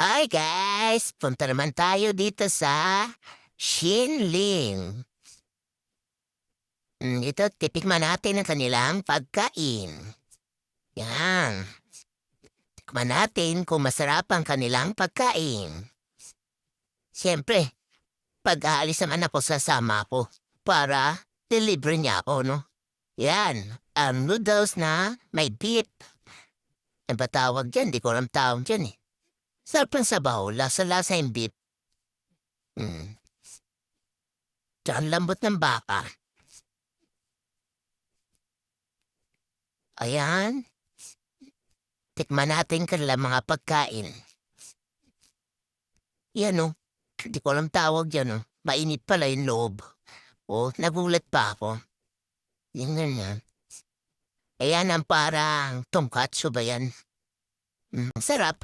Hi guys! Punta naman tayo dito sa Shinling. Mm, Ito, titikman natin ang kanilang pagkain. Yan. Tikman natin kung masarap ang kanilang pagkain. Siyempre, pag aalis naman ako sasama ko para deliver niya ako, no? Yan, ang noodles na may beef. Ano ba tawag dyan? Di ko alam tawag dyan eh. Sarap ng sabaw, lasa-lasa yung beef. Hmm. Tsaka ang lambot ng baka. Ayan. Tikman natin kanilang mga pagkain. Yan o. Di ko alam tawag yan o. Mainit pala yung loob. O, nagulat pa ako. Yung ganyan. Ayan ang parang tongkatsu ba yan? Mm, sarap.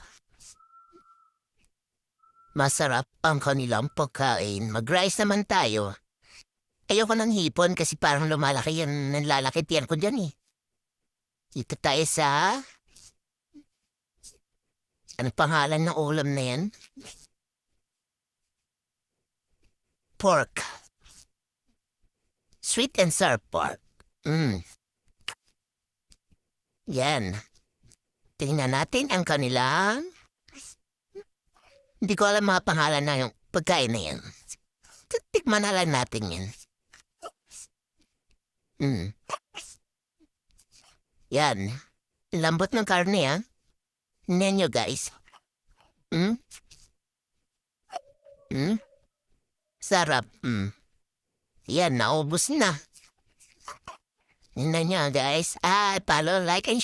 Masarap ang kanilang pagkain. Mag-rice naman tayo. Ayoko ng hipon kasi parang lumalaki yan. Nanlalaki tiyan ko dyan eh. Dito tayo sa... Ano pangalan ng ulam na yan? Pork. Sweet and sour pork. Mm. Yan. Tingnan natin ang kanilang... Hindi ko alam mga pangalan na yung pagkain na yan. Tikman na lang natin yan. Mm. Yan. Lambot ng karne, ha? Tingnan nyo, guys. Mm? Mm? Sarap. Mm. Yan, naubos na. Tingnan nyo, guys. Ah, follow, like, and